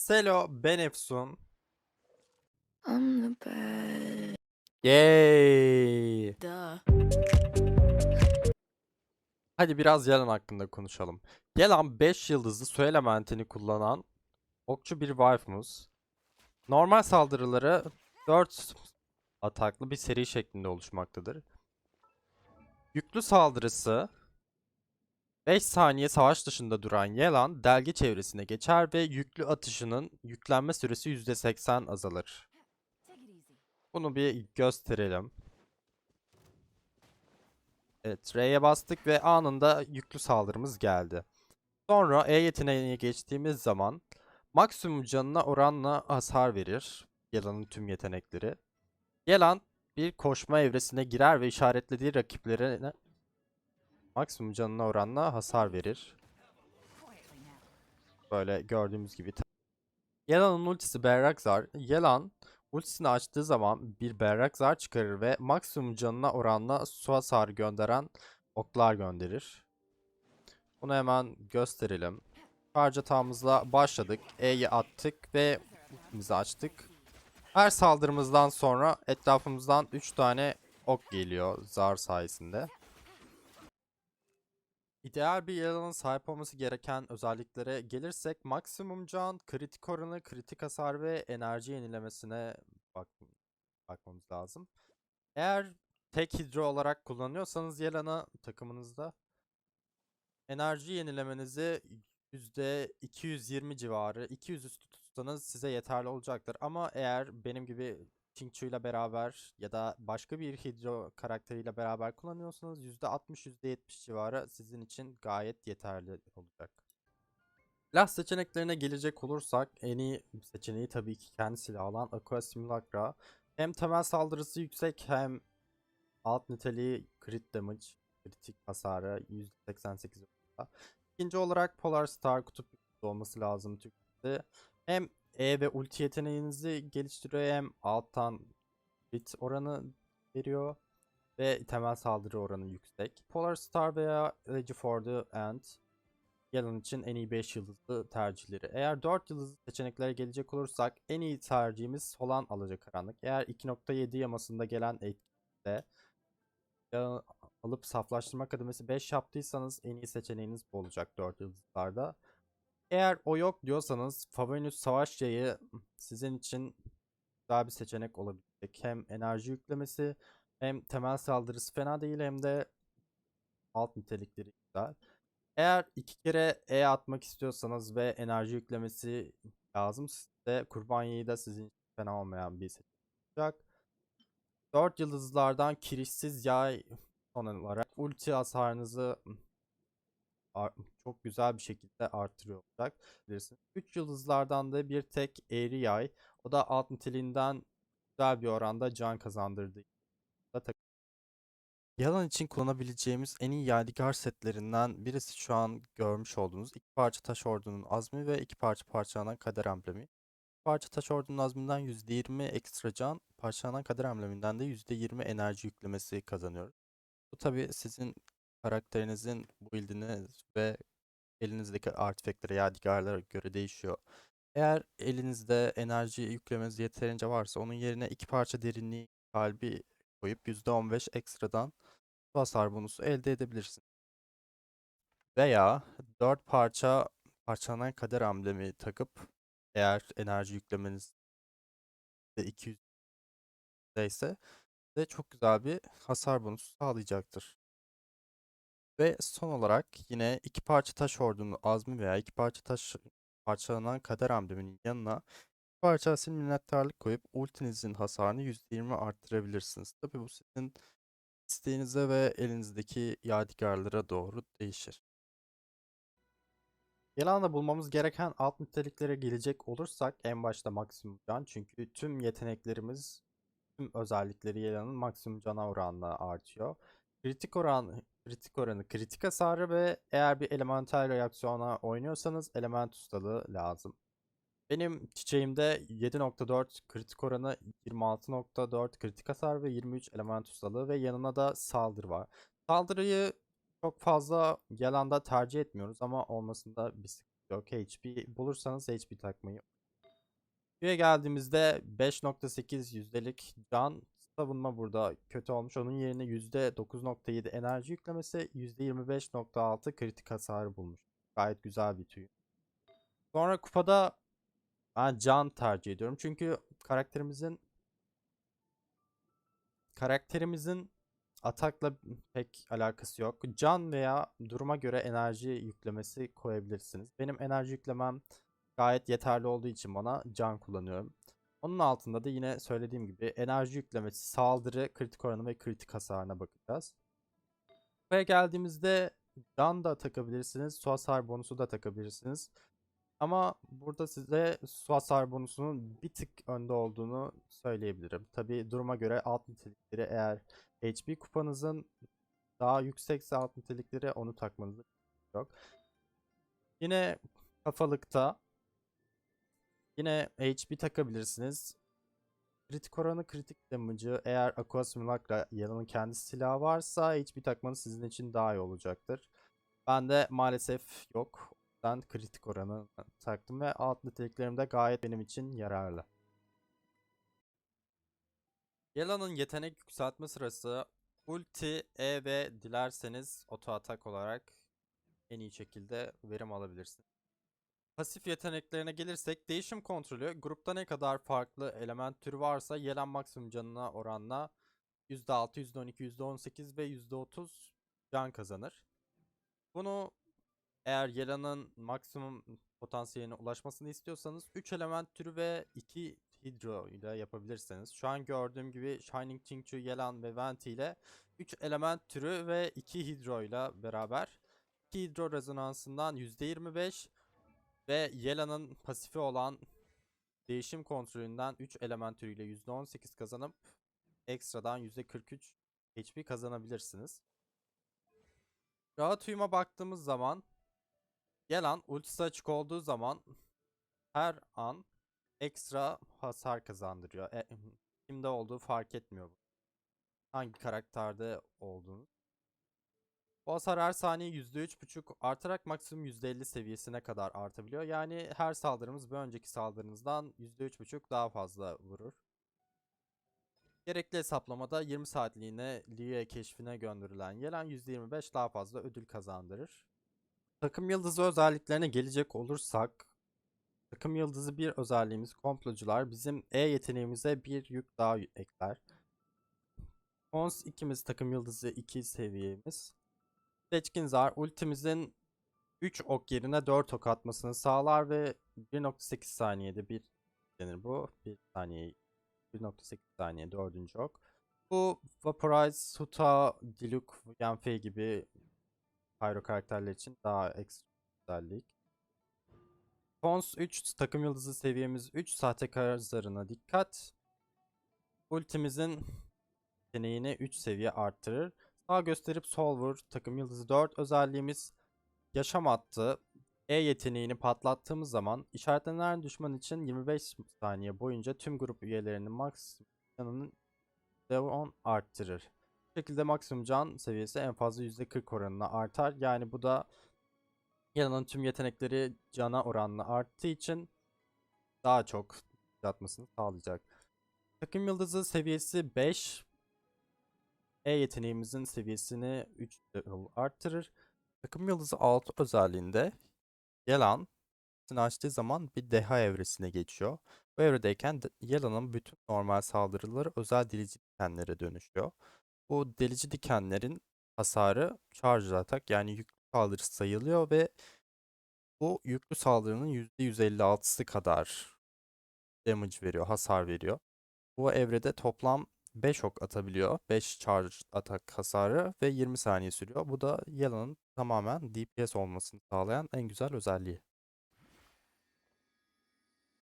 Selo, ben Efsun. I'm the bad. Yay! Duh. Hadi biraz Yelan hakkında konuşalım. Yelan 5 yıldızlı su elementini kullanan okçu bir wife'muz. Normal saldırıları 4 ataklı bir seri şeklinde oluşmaktadır. Yüklü saldırısı 5 saniye savaş dışında duran Yelan delge çevresine geçer ve yüklü atışının yüklenme süresi %80 azalır. Bunu bir gösterelim. Evet, R'ye bastık ve anında yüklü saldırımız geldi. Sonra E yeteneğine geçtiğimiz zaman maksimum canına oranla hasar verir. Yelan'ın tüm yetenekleri. Yelan bir koşma evresine girer ve işaretlediği rakiplerine maksimum canına oranla hasar verir. Böyle gördüğümüz gibi. Yelan'ın ultisi berrak zar. Yelan ultisini açtığı zaman bir berrak zar çıkarır ve maksimum canına oranla su hasarı gönderen oklar gönderir. Bunu hemen gösterelim. Charge atağımızla başladık. E'yi attık ve ultimizi açtık. Her saldırımızdan sonra etrafımızdan 3 tane ok geliyor zar sayesinde. İdeal bir yalanın sahip olması gereken özelliklere gelirsek maksimum can, kritik oranı, kritik hasar ve enerji yenilemesine bak bakmamız lazım. Eğer tek hidro olarak kullanıyorsanız Yelan'ı takımınızda enerji yenilemenizi %220 civarı, 200 üstü tutsanız size yeterli olacaktır. Ama eğer benim gibi Qingchu ile beraber ya da başka bir hidro karakteriyle beraber kullanıyorsanız %60-%70 civarı sizin için gayet yeterli olacak. Silah seçeneklerine gelecek olursak en iyi seçeneği tabii ki kendi silahı olan Aqua Simulacra. Hem temel saldırısı yüksek hem alt niteliği crit damage, kritik hasarı %88 oranında. İkinci olarak Polar Star kutup olması lazım Türkçe'de. Hem E ve ulti yeteneğinizi geliştiriyor hem alttan crit oranı veriyor ve temel saldırı oranı yüksek. Polar Star veya Elegy for the End Yalan için en iyi 5 yıldızlı tercihleri. Eğer 4 yıldızlı seçeneklere gelecek olursak en iyi tercihimiz Solan Alacakaranlık. Eğer 2.7 yamasında gelen etkide alıp saflaştırma kademesi 5 yaptıysanız en iyi seçeneğiniz bu olacak 4 yıldızlarda. Eğer o yok diyorsanız Favonius Savaş Yayı sizin için güzel bir seçenek olabilecek. Hem enerji yüklemesi hem temel saldırısı fena değil hem de alt nitelikleri güzel. Eğer iki kere E atmak istiyorsanız ve enerji yüklemesi lazım size kurban yayı da sizin için fena olmayan bir seçenek olacak. 4 yıldızlardan kirişsiz yay son olarak ulti hasarınızı ar- çok güzel bir şekilde artırıyor olacak. Bilirsiniz. 3 yıldızlardan da bir tek eğri yay. O da alt niteliğinden güzel bir oranda can tak- Yalan için kullanabileceğimiz en iyi yadigar setlerinden birisi şu an görmüş olduğunuz iki parça taş ordunun azmi ve iki parça parçalanan kader emblemi. İki parça taş ordunun azminden %20 ekstra can, parçalanan kader embleminden de %20 enerji yüklemesi kazanıyoruz. Bu tabi sizin karakterinizin build'iniz ve elinizdeki artifactlere, yadigarlara göre değişiyor. Eğer elinizde enerji yüklemeniz yeterince varsa onun yerine iki parça derinliği kalbi koyup %15 ekstradan hasar bonusu elde edebilirsin. Veya 4 parça parçalanan kader amblemi takıp eğer enerji yüklemeniz de 200 ise de çok güzel bir hasar bonusu sağlayacaktır. Ve son olarak yine iki parça taş ordunun azmi veya iki parça taş parçalanan kader ambleminin yanına bir parça asil minnettarlık koyup ultinizin hasarını %20 arttırabilirsiniz. Tabi bu sizin isteğinize ve elinizdeki yadigarlara doğru değişir. Yalan'da bulmamız gereken alt niteliklere gelecek olursak en başta maksimum can çünkü tüm yeteneklerimiz tüm özellikleri Yalan'ın maksimum cana oranla artıyor. Kritik oran, kritik oranı, kritik hasarı ve eğer bir elemental reaksiyona oynuyorsanız element ustalığı lazım. Benim çiçeğimde 7.4 kritik oranı, 26.4 kritik hasar ve 23 element ustalığı ve yanına da saldırı var. Saldırıyı çok fazla yalanda tercih etmiyoruz ama olmasında bir sıkıntı yok. HP bulursanız HP takmayı Q'ya geldiğimizde 5.8 yüzdelik can savunma burada kötü olmuş. Onun yerine %9.7 enerji yüklemesi, %25.6 kritik hasarı bulmuş. Gayet güzel bir tüy. Sonra kupada ben can tercih ediyorum. Çünkü karakterimizin karakterimizin atakla pek alakası yok. Can veya duruma göre enerji yüklemesi koyabilirsiniz. Benim enerji yüklemem gayet yeterli olduğu için bana can kullanıyorum. Onun altında da yine söylediğim gibi enerji yüklemesi, saldırı, kritik oranı ve kritik hasarına bakacağız. Buraya geldiğimizde can da takabilirsiniz, su hasar bonusu da takabilirsiniz. Ama burada size su hasar bonusunun bir tık önde olduğunu söyleyebilirim. Tabi duruma göre alt nitelikleri eğer HP kupanızın daha yüksekse alt nitelikleri onu takmanızı yok. Yine kafalıkta yine HP takabilirsiniz. Kritik oranı kritik damage'ı eğer Aqua Simulacra yanının kendi silahı varsa HP takmanız sizin için daha iyi olacaktır. Ben de maalesef yok. Yüzden kritik oranı taktım ve alt niteliklerim de gayet benim için yararlı. Yela'nın yetenek yükseltme sırası ulti, E ve dilerseniz oto atak olarak en iyi şekilde verim alabilirsiniz. Pasif yeteneklerine gelirsek değişim kontrolü grupta ne kadar farklı element türü varsa Yelan maksimum canına oranla %6, %12, %18 ve %30 can kazanır. Bunu eğer Yelan'ın maksimum potansiyeline ulaşmasını istiyorsanız 3 element türü ve 2 hidro ile yapabilirsiniz. Şu an gördüğüm gibi Shining Tincture, Yelan ve Venti ile 3 element türü ve 2 hidro ile beraber 2 hidro rezonansından %25 ve Yelan'ın pasifi olan değişim kontrolünden 3 element türüyle %18 kazanıp ekstradan %43 HP kazanabilirsiniz. Rahat uyuma baktığımız zaman Yelan ultisi açık olduğu zaman her an ekstra hasar kazandırıyor. E, kimde olduğu fark etmiyor. Hangi karakterde olduğunu. Bu hasar her saniye %3.5 artarak maksimum %50 seviyesine kadar artabiliyor. Yani her saldırımız bir önceki saldırınızdan %3.5 daha fazla vurur. Gerekli hesaplamada 20 saatliğine Liye keşfine gönderilen Yelen %25 daha fazla ödül kazandırır. Takım yıldızı özelliklerine gelecek olursak Takım yıldızı bir özelliğimiz komplocular bizim E yeteneğimize bir yük daha ekler. Cons ikimiz takım yıldızı 2 seviyemiz. Seçkin zar ultimizin 3 ok yerine 4 ok atmasını sağlar ve 1.8 saniyede bir denir bu. 1 saniye 1.8 saniye dördüncü ok. Bu Vaporize, Huta, Diluc, Yanfei gibi pyro karakterler için daha ekstra özellik. Pons 3 takım yıldızı seviyemiz 3 sahtekar zarına dikkat. Ultimizin yeteneğini 3 seviye arttırır. Sağ gösterip sol vur takım yıldızı 4 özelliğimiz yaşam attı. E yeteneğini patlattığımız zaman işaretlenen düşman için 25 saniye boyunca tüm grup üyelerinin maksimum canının %10 arttırır. Bu şekilde maksimum can seviyesi en fazla %40 oranına artar. Yani bu da Yanının tüm yetenekleri cana oranla arttığı için daha çok atmasını sağlayacak. Takım yıldızı seviyesi 5. E yeteneğimizin seviyesini 3 level arttırır. Takım yıldızı 6 özelliğinde Yelan açtığı zaman bir deha evresine geçiyor. Bu evredeyken de- Yelan'ın bütün normal saldırıları özel delici dikenlere dönüşüyor. Bu delici dikenlerin hasarı charge atak yani yüklü saldırı sayılıyor ve bu yüklü saldırının %156'sı kadar damage veriyor, hasar veriyor. Bu evrede toplam 5 ok atabiliyor. 5 charge atak hasarı ve 20 saniye sürüyor. Bu da Yela'nın tamamen DPS olmasını sağlayan en güzel özelliği.